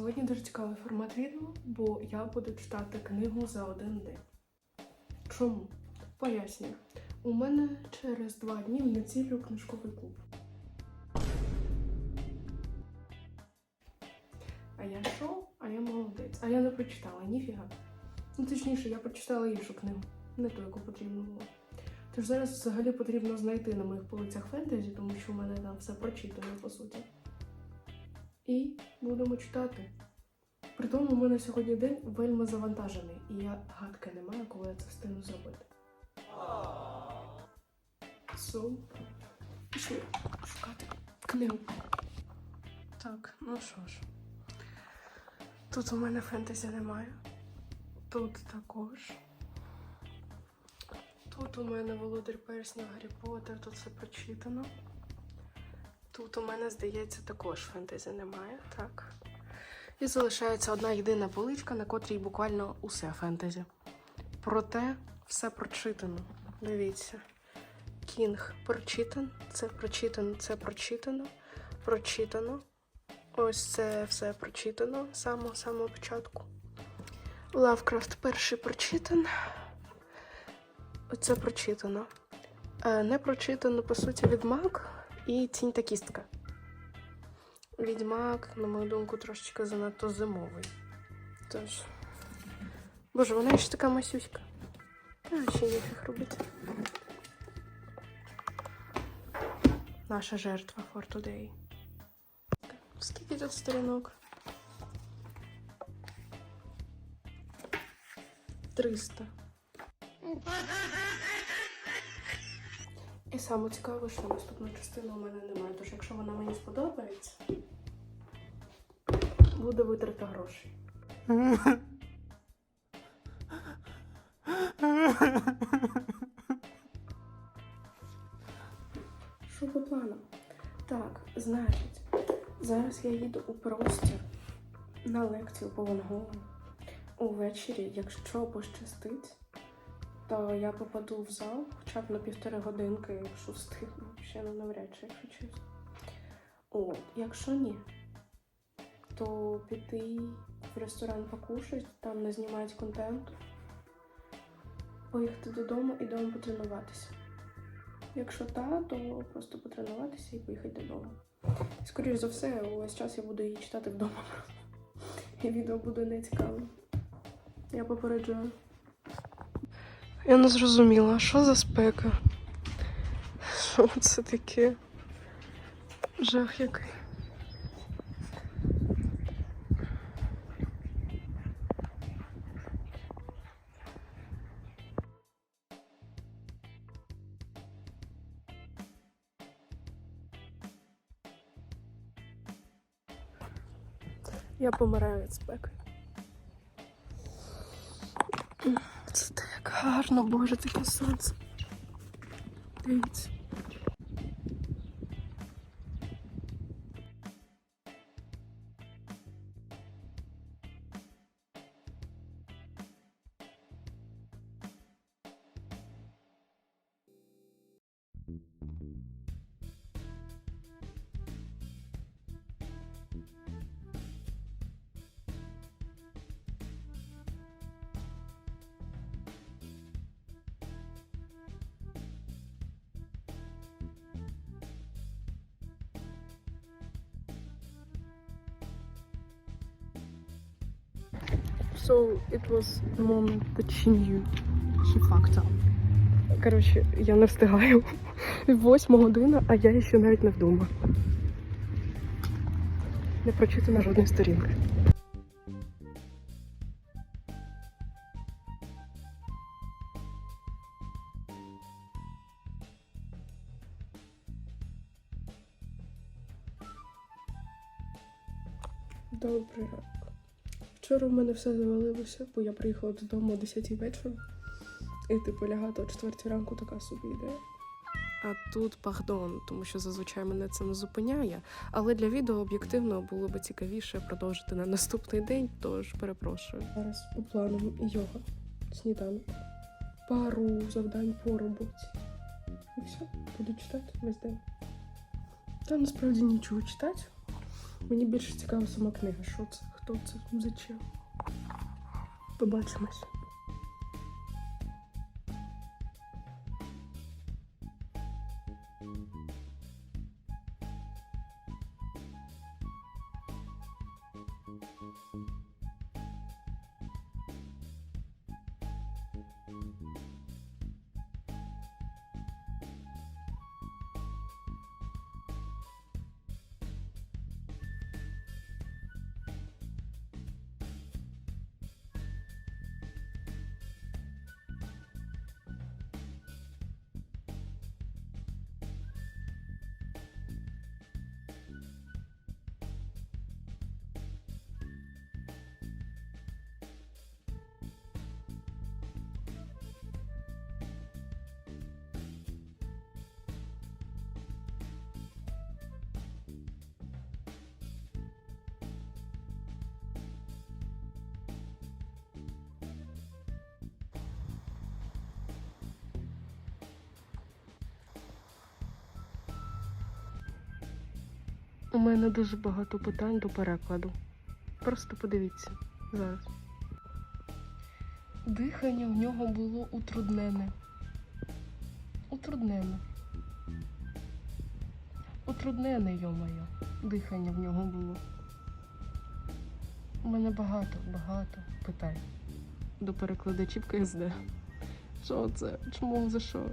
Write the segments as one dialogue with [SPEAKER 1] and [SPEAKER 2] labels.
[SPEAKER 1] Сьогодні дуже цікавий формат відео, бо я буду читати книгу за один день. Чому? Пояснюю. У мене через два дні в неділю книжковий клуб. А я що? А я молодець. А я не прочитала, ніфіга. Ну, точніше, я прочитала іншу книгу, не ту, яку потрібно було. Тож зараз взагалі потрібно знайти на моїх полицях фентезі, тому що в мене там все прочитано, по суті. І будемо читати. При тому у мене сьогодні день вельми завантажений, і я гадки не маю, коли я це встигну зробити. So, пішли шукати книгу. Так, ну що ж. Тут у мене фентезі немає. Тут також. Тут у мене Володар Персня, Гаррі Поттер, тут все прочитано. Тут у мене, здається, також фентезі немає, так. І залишається одна єдина поличка, на котрій буквально усе фентезі. Проте все прочитано. Дивіться. Кінг прочитан, це прочитано, це прочитано, прочитано. Ось це все прочитано з самого самого початку. Лавкрафт перший прочитан. Оце прочитано. Е, Не прочитано, по суті, відмак і тінь та кістка. Відьмак, на мою думку, трошечки занадто зимовий. Тож. Боже, вона ще така масюська. Та ще ніфіг робити. Наша жертва for today. Скільки тут сторінок? 300. І саме цікаве, що наступної частини у мене немає. Тож, якщо вона мені сподобається, буде витрата грошей. Що по плану? Так, значить, зараз я їду у простір на лекцію по вангову. Увечері, якщо пощастить, то я попаду в зал хоча б на півтори годинки, якщо встигну. Ще не навряд чи, якщо чесно. От, якщо ні, то піти в ресторан покушать, там не знімають контенту, поїхати додому і дома потренуватися. Якщо та, то просто потренуватися і поїхати додому. Скоріше за все, увесь час я буду її читати вдома. І відео буде нецікавим. Я попереджаю. Я не зрозуміла, що за спека? Що це таке? Жах який. Я помираю від спеки. Гарно, боже, таке сонце. Дивіться. So it was the moment that she knew she fucked up. Коротше, я не встигаю. Восьма година, а я ще навіть не вдома. Не прочитана жодної сторінки. Вчора в мене все завалилося, бо я приїхала додому о 10 вечора. І типу лягати о 4 ранку така собі ідея. А тут пардон, тому що зазвичай мене це не зупиняє. Але для відео об'єктивно було би цікавіше продовжити на наступний день, тож перепрошую. Зараз по планам йога, сніданок, пару завдань по роботі. І все, буду читати весь день. Та насправді нічого читати. Мені більше цікава сама книга. Що це? Хто це? Зачем? Побачимось. У мене дуже багато питань до перекладу. Просто подивіться зараз. Дихання в нього було утруднене. Утруднене. Утруднене, йо-моє. Дихання в нього було. У мене багато, багато питань до перекладачів КСД. Що це? Чому за що?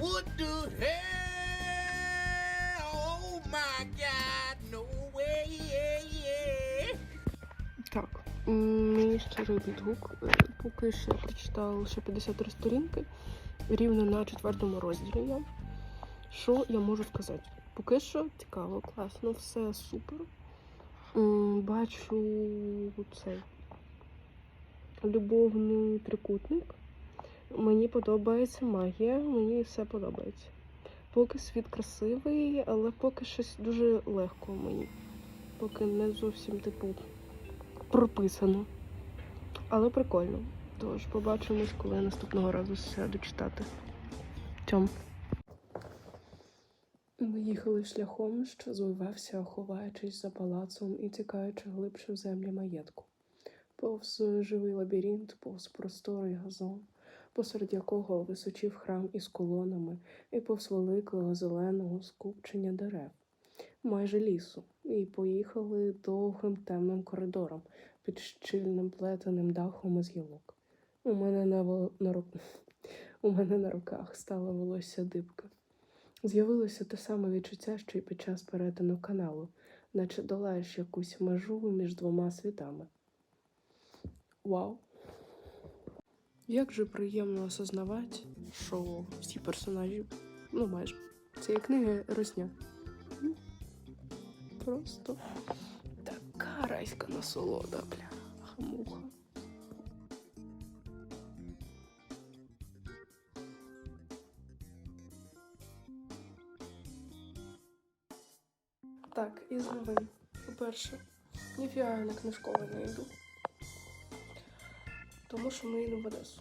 [SPEAKER 2] What the hell? Oh my God, no way.
[SPEAKER 1] Так, м, мій щирий відгук. Е, Поки що прочитала лише 53 сторінки, рівно на четвертому розділі я. Що я можу сказати? Поки що цікаво, класно, все супер. Бачу цей любовний трикутник. Мені подобається магія, мені все подобається. Поки світ красивий, але поки щось дуже легко мені. Поки не зовсім типу прописано. Але прикольно. Тож побачимось, коли я наступного разу сяду читати. Тьом. Ми їхали шляхом, що звивався, ховаючись за палацом і тікаючи глибше в землі маєтку. Повз живий лабіринт, повз просторий газон, посеред якого височив храм із колонами, і повз великого зеленого скупчення дерев, майже лісу, і поїхали довгим темним коридором під щільним плетеним дахом із гілок. У мене на, во- на, ру- у мене на руках стала волосся дибка. З'явилося те саме відчуття, що й під час перетину каналу, наче долаєш якусь межу між двома світами. Вау! Як же приємно осознавати, що всі персонажі, ну майже, цієї книги росня. Просто така райська насолода, бля, муха. Так, із новин. По-перше, ніфіга на книжковий не йду. Тому що ми їдемо в Одесу.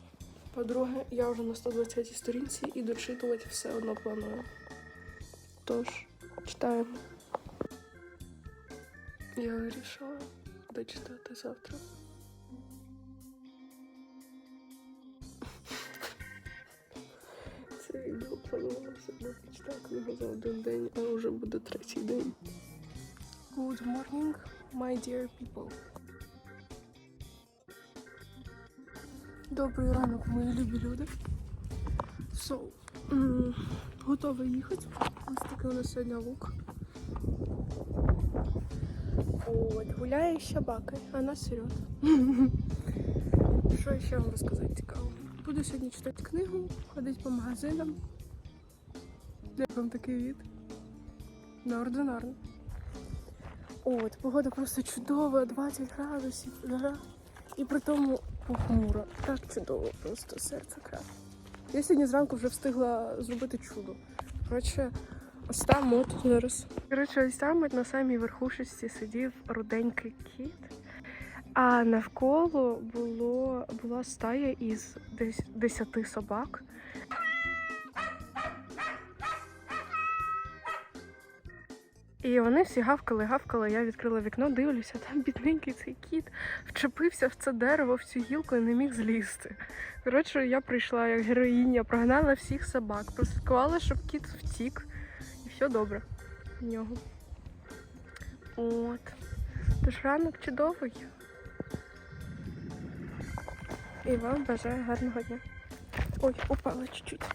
[SPEAKER 1] По-друге, я вже на 120 сторінці і дочитувати все одно планую. Тож, читаємо. Я вирішила дочитати завтра. Це відео планувалося дочитати книгу за один день, а вже буде третій день. Good morning, my dear people. Добрий ранок, мої любі люди. So, м, їхати. Ось такий у нас сьогодні лук. От, гуляє з собакою, а нас вперед. Що ще вам розказати цікаво? Буду сьогодні читати книгу, ходити по магазинам. Як вам такий від? Неординарно. От, погода просто чудова, 20 градусів. І при тому похмуро. Так чудово, просто серце крає. Я сьогодні зранку вже встигла зробити чудо. Коротше, ось там от зараз. Коротше, ось там на самій верхушечці сидів руденький кіт, а навколо було, була стая із десь 10 собак. І вони всі гавкали, гавкали. Я відкрила вікно, дивлюся, там бідненький цей кіт вчепився в це дерево, в цю гілку і не міг злізти. Коротше, я прийшла як героїня, прогнала всіх собак, прослідкувала, щоб кіт втік. І все добре в нього. От. Тож ранок чудовий. І вам бажаю гарного дня. Ой, упала чуть-чуть.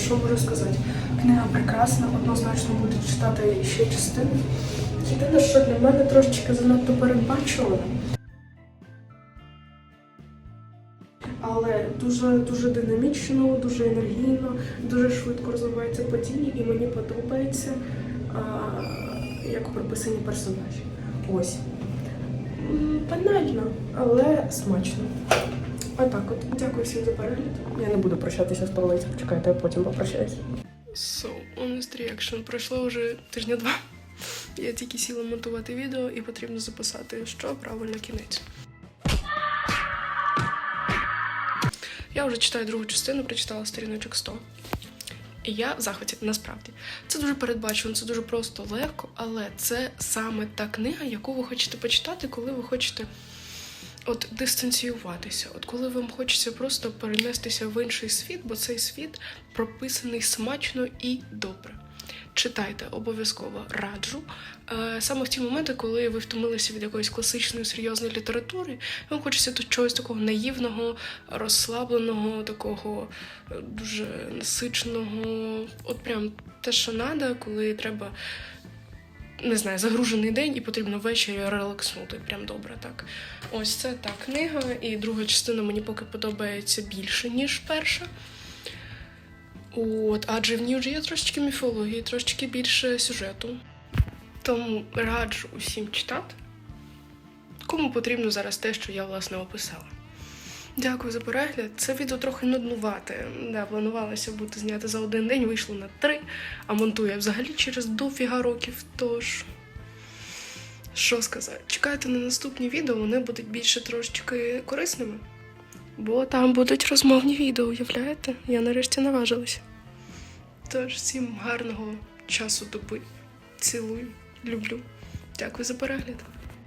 [SPEAKER 1] Що можу сказати? Книга прекрасна, однозначно буду читати ще частину. Єдине, що для мене трошечки занадто передбачувано. Але дуже дуже динамічно, дуже енергійно, дуже швидко розвиваються події, і мені подобається, а, як прописані персонажі. Ось. Банально, але смачно. Отак от. Дякую всім за перегляд. Я не буду прощатися з полицем. Чекайте, я потім попрощаюсь. So, honest reaction. Пройшло вже тижня два. Я тільки сіла монтувати відео і потрібно записати, що правильно кінець. Я вже читаю другу частину, прочитала сторіночок 100. І я в захваті, насправді. Це дуже передбачено, це дуже просто легко, але це саме та книга, яку ви хочете почитати, коли ви хочете от дистанціюватися. От коли вам хочеться просто перенестися в інший світ, бо цей світ прописаний смачно і добре. Читайте обов'язково раджу. Е, Саме в ті моменти, коли ви втомилися від якоїсь класичної серйозної літератури, вам хочеться тут чогось такого наївного, розслабленого, такого е, дуже насиченого, от прям те, що треба, коли треба не знаю, загружений день і потрібно ввечері релакснути. Прям добре так. Ось це та книга, і друга частина мені поки подобається більше, ніж перша. От, адже в ній вже є трошечки міфології, трошечки більше сюжету. Тому раджу усім читати, кому потрібно зараз те, що я власне описала. Дякую за перегляд. Це відео трохи нуднувате. Да, планувалося бути знято за один день, вийшло на три, а монтую взагалі через дофіга років. Тож, що сказати, чекайте на наступні відео, вони будуть більше трошечки корисними. Бо там будуть розмовні відео, уявляєте? Я нарешті наважилася. Тож, всім гарного часу доби. Цілую, люблю. Дякую за перегляд.